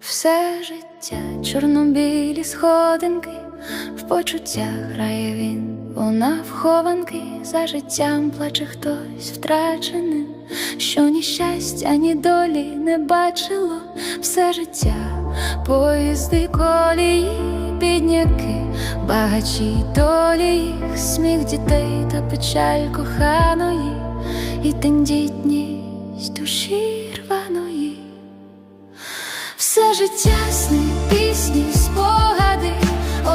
все життя, чорнобілі сходинки, в почуттях грає він, вона в за життям плаче хтось втраченим, що ні щастя, ні долі не бачило. Все життя, поїзди колії, бідняки, багачі долі їх, сміх дітей та печаль коханої, і тендітність життя сни, пісні, спогади,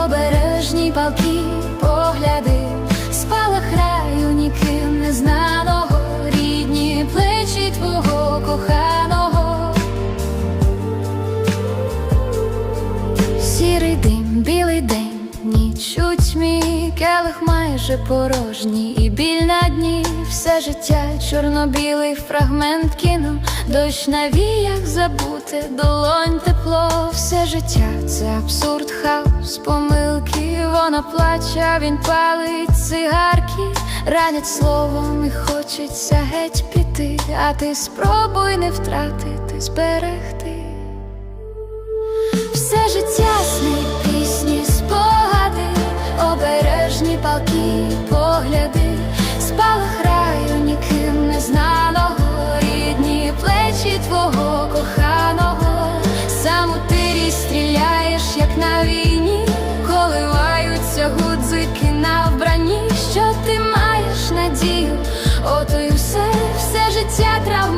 обережні палки, погляди, спалах раю ніким незнаного, рідні плечі твого коханого. Сірий дим, білий день, ніч у тьмі, келих майже порожній, і біль на дні, все життя, чорно-білий фрагмент кіно, дощ на віях забути, долонь життя, це абсурд, хаос, помилки, вона плаче, він палить цигарки, ранять словом і хочеться геть піти, а ти спробуй не втратити, зберегти. Все життя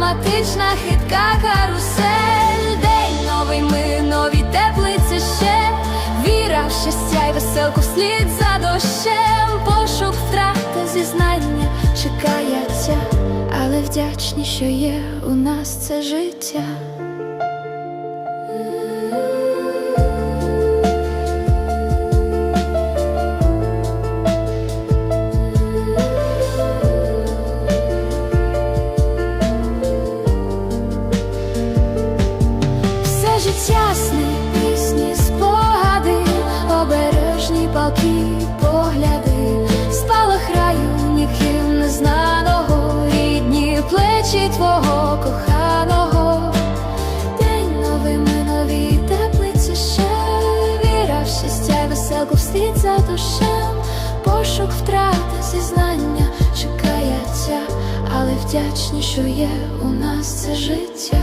травматична, хитка карусель, день новий ми, нові теплиці ще, віра в щастя й веселку вслід за дощем, пошук втрати зізнання чекається, але вдячні, що є у нас це життя. Життя сни, пісні, спогади, обережні палки, погляди, спалах раю ніким не знаного, рідні плечі твого коханого, день новий ми нові теплиці ще, віра в щастя веселку вслід за душем, пошук втрати зізнання чекається, але вдячні, що є у нас це життя.